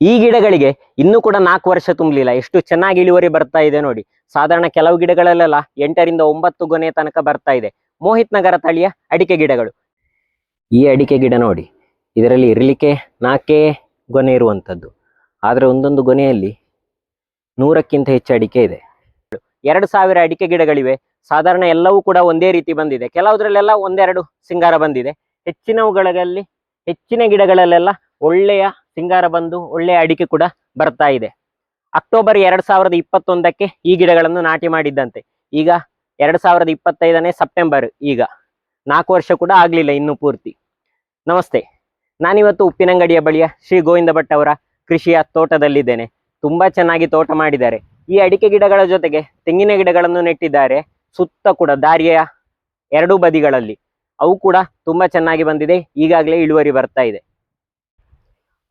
ಈ ಗಿಡಗಳಿಗೆ ಇನ್ನೂ ಕೂಡ ನಾಲ್ಕು ವರ್ಷ ತುಂಬಲಿಲ್ಲ. ಎಷ್ಟು ಚೆನ್ನಾಗಿ ಇಳುವರಿ ಬರ್ತಾ ಇದೆ ನೋಡಿ. ಸಾಧಾರಣ ಕೆಲವು ಗಿಡಗಳಲ್ಲೆಲ್ಲ ಎಂಟರಿಂದ ಒಂಬತ್ತು ಗೊನೆ ತನಕ ಬರ್ತಾ ಇದೆ. ಮೋಹಿತ್ ನಗರ ತಳಿಯ ಅಡಿಕೆ ಗಿಡಗಳು. ಈ ಅಡಿಕೆ ಗಿಡ ನೋಡಿ. ಇದರಲ್ಲಿ ಇರಲಿಕ್ಕೆ ನಾಲ್ಕೇ ಗೊನೆ ಇರುವಂಥದ್ದು. ಆದರೆ ಒಂದೊಂದು ಗೊನೆಯಲ್ಲಿ ನೂರಕ್ಕಿಂತ ಹೆಚ್ಚು ಅಡಿಕೆ ಇದೆ. ಎರಡು ಸಾವಿರ ಅಡಿಕೆ ಗಿಡಗಳಿವೆ. ಸಾಧಾರಣ ಎಲ್ಲವೂ ಕೂಡ ಒಂದೇ ರೀತಿ ಬಂದಿದೆ. ಕೆಲವುದರಲ್ಲೆಲ್ಲ ಒಂದೆರಡು ಸಿಂಗಾರ ಬಂದಿದೆ. ಹೆಚ್ಚಿನವುಗಳಲ್ಲಿ ಹೆಚ್ಚಿನ ಗಿಡಗಳಲ್ಲೆಲ್ಲ ಒಳ್ಳೆಯ ಸಿಂಗಾರ ಬಂದು ಒಳ್ಳೆಯ ಅಡಿಕೆ ಕೂಡ ಬರ್ತಾ ಇದೆ. ಅಕ್ಟೋಬರ್ ಎರಡ್ ಸಾವಿರದ ಇಪ್ಪತ್ತೊಂದಕ್ಕೆ ಈ ಗಿಡಗಳನ್ನು ನಾಟಿ ಮಾಡಿದ್ದಂತೆ. ಈಗ ಎರಡ್ ಸಾವಿರದ ಇಪ್ಪತ್ತೈದನೇ ಸೆಪ್ಟೆಂಬರ್ ಈಗ. ನಾಲ್ಕು ವರ್ಷ ಕೂಡ ಆಗ್ಲಿಲ್ಲ ಇನ್ನು ಪೂರ್ತಿ. ನಮಸ್ತೆ. ನಾನಿವತ್ತು ಉಪ್ಪಿನಂಗಡಿಯ ಬಳಿಯ ಶ್ರೀ ಗೋವಿಂದ ಭಟ್ ಅವರ ಕೃಷಿಯ ತೋಟದಲ್ಲಿದ್ದೇನೆ. ತುಂಬಾ ಚೆನ್ನಾಗಿ ತೋಟ ಮಾಡಿದ್ದಾರೆ. ಈ ಅಡಿಕೆ ಗಿಡಗಳ ಜೊತೆಗೆ ತೆಂಗಿನ ಗಿಡಗಳನ್ನು ನೆಟ್ಟಿದ್ದಾರೆ. ಸುತ್ತ ಕೂಡ ದಾರಿಯ ಎರಡೂ ಬದಿಗಳಲ್ಲಿ. ಅವು ಕೂಡ ತುಂಬಾ ಚೆನ್ನಾಗಿ ಬಂದಿದೆ. ಈಗಾಗಲೇ ಇಳುವರಿ ಬರ್ತಾ ಇದೆ.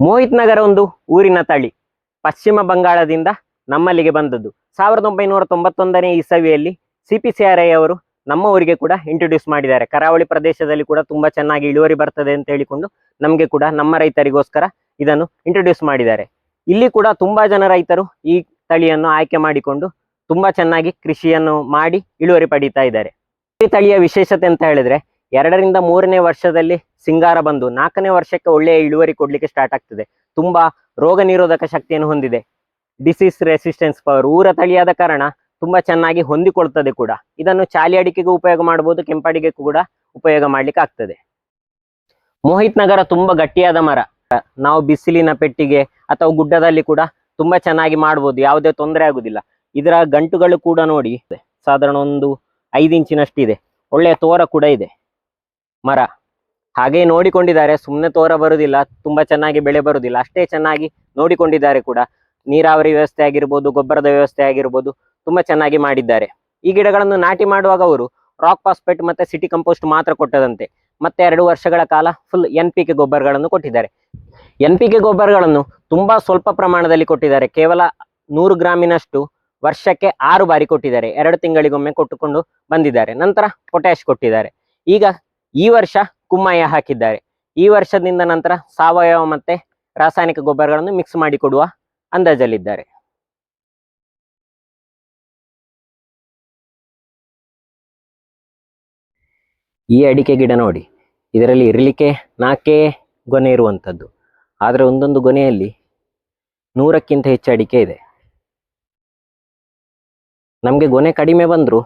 ಮೋಹಿತ್ ನಗರ ಒಂದು ಊರಿನ ತಳಿ. ಪಶ್ಚಿಮ ಬಂಗಾಳದಿಂದ ನಮ್ಮಲ್ಲಿಗೆ ಬಂದದ್ದು. ಸಾವಿರದ ಒಂಬೈನೂರ ತೊಂಬತ್ತೊಂದನೇ ಇಸವಿಯಲ್ಲಿ C P C R I ಅವರು ನಮ್ಮ ಊರಿಗೆ ಕೂಡ ಇಂಟ್ರೊಡ್ಯೂಸ್ ಮಾಡಿದ್ದಾರೆ. ಕರಾವಳಿ ಪ್ರದೇಶದಲ್ಲಿ ಕೂಡ ತುಂಬಾ ಚೆನ್ನಾಗಿ ಇಳುವರಿ ಬರ್ತದೆ ಅಂತ ಹೇಳಿಕೊಂಡು ನಮಗೆ ಕೂಡ ನಮ್ಮ ರೈತರಿಗೋಸ್ಕರ ಇದನ್ನು ಇಂಟ್ರೊಡ್ಯೂಸ್ ಮಾಡಿದ್ದಾರೆ. ಇಲ್ಲಿ ಕೂಡ ತುಂಬಾ ಜನ ರೈತರು ಈ ತಳಿಯನ್ನು ಆಯ್ಕೆ ಮಾಡಿಕೊಂಡು ತುಂಬಾ ಚೆನ್ನಾಗಿ ಕೃಷಿಯನ್ನು ಮಾಡಿ ಇಳುವರಿ ಪಡೀತಾ ಇದ್ದಾರೆ. ಈ ತಳಿಯ ವಿಶೇಷತೆ ಅಂತ ಹೇಳಿದ್ರೆ ಎರಡರಿಂದ ಮೂರನೇ ವರ್ಷದಲ್ಲಿ ಸಿಂಗಾರ ಬಂದು ನಾಲ್ಕನೇ ವರ್ಷಕ್ಕೆ ಒಳ್ಳೆಯ ಇಳುವರಿ ಕೊಡಲಿಕ್ಕೆ ಸ್ಟಾರ್ಟ್ ಆಗ್ತದೆ. ತುಂಬಾ ರೋಗ ನಿರೋಧಕ ಶಕ್ತಿಯನ್ನು ಹೊಂದಿದೆ. ಡಿಸೀಸ್ ರೆಸಿಸ್ಟೆನ್ಸ್ ಪವರ್ ಊರ ತಳಿಯಾದ ಕಾರಣ ತುಂಬಾ ಚೆನ್ನಾಗಿ ಹೊಂದಿಕೊಳ್ತದೆ ಕೂಡ. ಇದನ್ನು ಚಾಲಿ ಅಡಿಕೆಗೆ ಉಪಯೋಗ ಮಾಡಬಹುದು ಕೆಂಪಡಿಗೆ ಕೂಡ ಉಪಯೋಗ ಮಾಡ್ಲಿಕ್ಕೆ ಆಗ್ತದೆ. ಮೋಹಿತ್ ನಗರ ತುಂಬಾ ಗಟ್ಟಿಯಾದ ಮರ. ನಾವು ಬಿಸಿಲಿನ ಪೆಟ್ಟಿಗೆ ಅಥವಾ ಗುಡ್ಡದಲ್ಲಿ ಕೂಡ ತುಂಬಾ ಚೆನ್ನಾಗಿ ಮಾಡಬಹುದು ಯಾವುದೇ ತೊಂದರೆ ಆಗುದಿಲ್ಲ. ಇದರ ಗಂಟುಗಳು ಕೂಡ ನೋಡಿ, ಸಾಧಾರಣ ಒಂದು ಐದು ಇಂಚಿನಷ್ಟಿದೆ. ಒಳ್ಳೆಯ ತೋರ ಕೂಡ ಇದೆ. ಮರ. ಹಾಗೆ ನೋಡಿಕೊಂಡಿದ್ದಾರೆ ಸುಮ್ಮನೆ ತೋರ ಬರುವುದಿಲ್ಲ ತುಂಬಾ ಚೆನ್ನಾಗಿ ಬೆಳೆ ಬರುವುದಿಲ್ಲ ಅಷ್ಟೇ ಚೆನ್ನಾಗಿ ನೋಡಿಕೊಂಡಿದ್ದಾರೆ ಕೂಡ. ನೀರಾವರಿ ವ್ಯವಸ್ಥೆ ಆಗಿರ್ಬೋದು, ಗೊಬ್ಬರದ ವ್ಯವಸ್ಥೆ ಆಗಿರ್ಬೋದು, ತುಂಬಾ ಚೆನ್ನಾಗಿ ಮಾಡಿದ್ದಾರೆ. ಈ ಗಿಡಗಳನ್ನು ನಾಟಿ ಮಾಡುವಾಗ ಅವರು ರಾಕ್ ಪಾಸ್ಪೆಟ್ ಮತ್ತೆ ಸಿಟಿ ಕಂಪೋಸ್ಟ್ ಮಾತ್ರ ಕೊಟ್ಟದಂತೆ. ಮತ್ತೆ ಎರಡು ವರ್ಷಗಳ ಕಾಲ ಫುಲ್ ಎನ್ ಪಿ ಕೆ ಗೊಬ್ಬರಗಳನ್ನು ಕೊಟ್ಟಿದ್ದಾರೆ. ಎನ್ ಪಿ ಕೆ ಗೊಬ್ಬರಗಳನ್ನು ತುಂಬಾ ಸ್ವಲ್ಪ ಪ್ರಮಾಣದಲ್ಲಿ ಕೊಟ್ಟಿದ್ದಾರೆ. ಕೇವಲ ನೂರು ಗ್ರಾಮಿನಷ್ಟು ವರ್ಷಕ್ಕೆ ಆರು ಬಾರಿ ಕೊಟ್ಟಿದ್ದಾರೆ. ಎರಡು ತಿಂಗಳಿಗೊಮ್ಮೆ ಕೊಟ್ಟುಕೊಂಡು ಬಂದಿದ್ದಾರೆ. ನಂತರ ಪೊಟ್ಯಾಶ್ ಕೊಟ್ಟಿದ್ದಾರೆ. ಈಗ ಈ ವರ್ಷ ಕುಮ್ಮಯ್ಯ ಹಾಕಿದ್ದಾರೆ. ಈ ವರ್ಷದಿಂದ ನಂತರ ಸಾವಯವ ಮತ್ತೆ ರಾಸಾಯನಿಕ ಗೊಬ್ಬರಗಳನ್ನು ಮಿಕ್ಸ್ ಮಾಡಿ ಕೊಡುವ ಅಂದಾಜಲ್ಲಿದ್ದಾರೆ. ಈ ಅಡಿಕೆ ಗಿಡ ನೋಡಿ, ಇದರಲ್ಲಿ ಇರಲಿಕ್ಕೆ ನಾಲ್ಕೇ ಗೊನೆ ಇರುವಂಥದ್ದು. ಆದರೆ ಒಂದೊಂದು ಗೊನೆಯಲ್ಲಿ ನೂರಕ್ಕಿಂತ ಹೆಚ್ಚು ಅಡಿಕೆ ಇದೆ. ನಮಗೆ ಗೊನೆ ಕಡಿಮೆ ಬಂದರೂ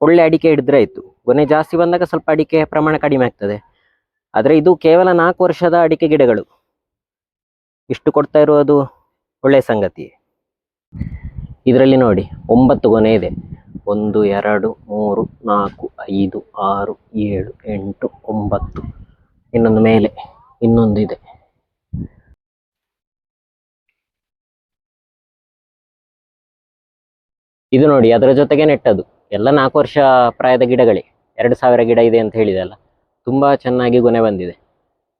ಒಳ್ಳೆ ಅಡಿಕೆ ಹಿಡಿದ್ರೆ ಆಯ್ತು. ಗೊನೆ ಜಾಸ್ತಿ ಬಂದಾಗ ಸ್ವಲ್ಪ ಅಡಿಕೆ ಪ್ರಮಾಣ ಕಡಿಮೆ ಆಗ್ತದೆ. ಆದರೆ ಇದು ಕೇವಲ ನಾಲ್ಕು ವರ್ಷದ ಅಡಿಕೆ ಗಿಡಗಳು. ಇಷ್ಟು ಕೊಡ್ತಾ ಇರೋದು ಒಳ್ಳೆಯ ಸಂಗತಿ. ಇದರಲ್ಲಿ ನೋಡಿ, ಒಂಬತ್ತು ಗೊನೆ ಇದೆ. ಒಂದು, ಎರಡು, ಮೂರು, ನಾಲ್ಕು, ಐದು, ಆರು, ಏಳು, ಎಂಟು, ಒಂಬತ್ತು. ಇನ್ನೊಂದು ಮೇಲೆ, ಇನ್ನೊಂದು ಇದೆ. ಇದು ನೋಡಿ, ಅದರ ಜೊತೆಗೆ ನೆಟ್ಟದು ಎಲ್ಲ ನಾಲ್ಕು ವರ್ಷ ಪ್ರಾಯದ ಗಿಡಗಳೇ. ಎರಡು ಸಾವಿರ ಗಿಡ ಇದೆ ಅಂತ ಹೇಳಿದೆ ಅಲ್ಲ ತುಂಬಾ ಚೆನ್ನಾಗಿ ಗೊನೆ ಬಂದಿದೆ.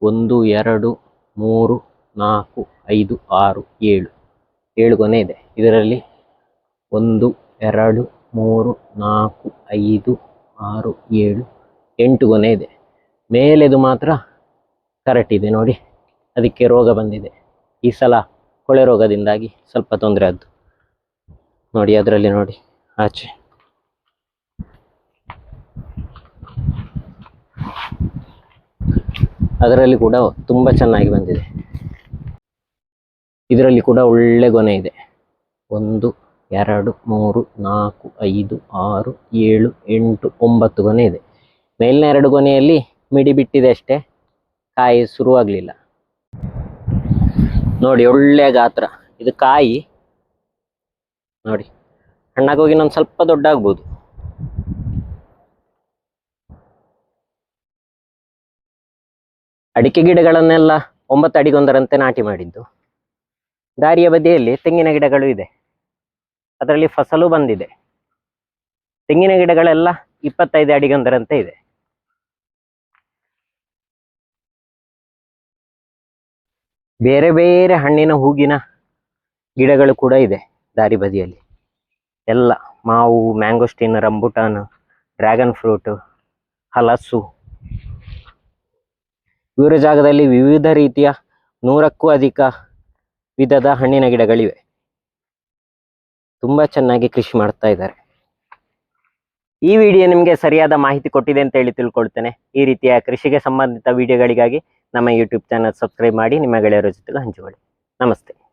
ಒಂದು, ಎರಡು, ಮೂರು, ನಾಲ್ಕು, ಐದು, ಆರು, ಏಳು ಏಳು ಗೊನೆ ಇದೆ. ಇದರಲ್ಲಿ ಒಂದು, ಎರಡು, ಮೂರು, ನಾಲ್ಕು, ಐದು, ಆರು, ಏಳು, ಎಂಟು ಗೊನೆ ಇದೆ. ಮೇಲೆದು ಮಾತ್ರ ಕರೆಕ್ಟ್ ಇದೆ ನೋಡಿ, ಅದಕ್ಕೆ ರೋಗ ಬಂದಿದೆ. ಈ ಸಲ ಕೊಳೆ ರೋಗದಿಂದಾಗಿ ಸ್ವಲ್ಪ ತೊಂದರೆ ಆದ್ದು. ನೋಡಿ, ಅದರಲ್ಲಿ ನೋಡಿ, ಆಚೆ. ಅದರಲ್ಲಿ ಕೂಡ ತುಂಬ ಚೆನ್ನಾಗಿ ಬಂದಿದೆ. ಇದರಲ್ಲಿ ಕೂಡ ಒಳ್ಳೆ ಗೊನೆ ಇದೆ. ಒಂದು, ಎರಡು, ಮೂರು, ನಾಲ್ಕು, ಐದು, ಆರು, ಏಳು, ಎಂಟು, ಒಂಬತ್ತು ಗೊನೆ ಇದೆ. ಮೇಲಿನ ಎರಡು ಗೊನೆಯಲ್ಲಿ ಮಿಡಿ ಬಿಟ್ಟಿದೆ ಅಷ್ಟೇ. ಕಾಯಿ ಶುರುವಾಗಲಿಲ್ಲ. ನೋಡಿ, ಒಳ್ಳೆಯ ಗಾತ್ರ. ಇದು ಕಾಯಿ. ನೋಡಿ, ಹಣ್ಣಾಗೋಗಿ ಇನ್ನೊಂದು ಸ್ವಲ್ಪ ದೊಡ್ಡ ಆಗ್ಬೋದು ಅಡಿಕೆ ಗಿಡಗಳನ್ನೆಲ್ಲ ಒಂಬತ್ತು ಅಡಿಗೊಂದರಂತೆ ನಾಟಿ ಮಾಡಿದ್ದು. ದಾರಿಯ ಬದಿಯಲ್ಲಿ ತೆಂಗಿನ ಗಿಡಗಳು ಇದೆ. ಅದರಲ್ಲಿ ಫಸಲು ಬಂದಿದೆ. ತೆಂಗಿನ ಗಿಡಗಳೆಲ್ಲ ಇಪ್ಪತ್ತೈದು ಅಡಿಗೊಂದರಂತೆ ಇದೆ. ಬೇರೆ ಬೇರೆ ಹಣ್ಣಿನ ಹೂಗಿನ ಗಿಡಗಳು ಕೂಡ ಇದೆ ದಾರಿ ಬದಿಯಲ್ಲಿ. ಎಲ್ಲ ಮಾವು, ಮ್ಯಾಂಗೋಸ್ಟಿನ್, ರಂಬುಟಾನ್, ಡ್ರ್ಯಾಗನ್ ಫ್ರೂಟ್, ಹಲಸು ಇವರ ಜಾಗದಲ್ಲಿ ವಿವಿಧ ರೀತಿಯ ನೂರಕ್ಕೂ ಅಧಿಕ ವಿಧದ ಹಣ್ಣಿನ ಗಿಡಗಳಿವೆ. ತುಂಬಾ ಚೆನ್ನಾಗಿ ಕೃಷಿ ಮಾಡ್ತಾ ಇದ್ದಾರೆ. ಈ ವಿಡಿಯೋ ನಿಮಗೆ ಸರಿಯಾದ ಮಾಹಿತಿ ಕೊಟ್ಟಿದೆ ಅಂತ ಹೇಳಿ ತಿಳ್ಕೊಳ್ತೇನೆ. ಈ ರೀತಿಯ ಕೃಷಿಗೆ ಸಂಬಂಧಿತ ವಿಡಿಯೋಗಳಿಗಾಗಿ ನಮ್ಮ ಯೂಟ್ಯೂಬ್ ಚಾನಲ್ ಸಬ್ಸ್ಕ್ರೈಬ್ ಮಾಡಿ, ನಿಮ್ಮ ಗೆಳೆಯರ ಜೊತೆಗೆ ಹಂಚಿಕೊಳ್ಳಿ. ನಮಸ್ತೆ.